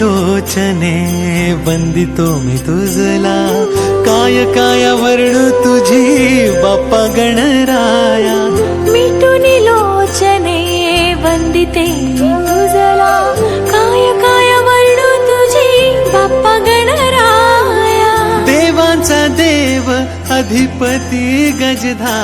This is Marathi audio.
लोचने वंदितो मी तुझला. काय काय वर्णू तुझी बाप्पा गणराया. मिटून लोचने वंदिते तुझला. काय काय वर्णू तुझी बाप्पा गणराया. देवांचा देव अधिपती गजधा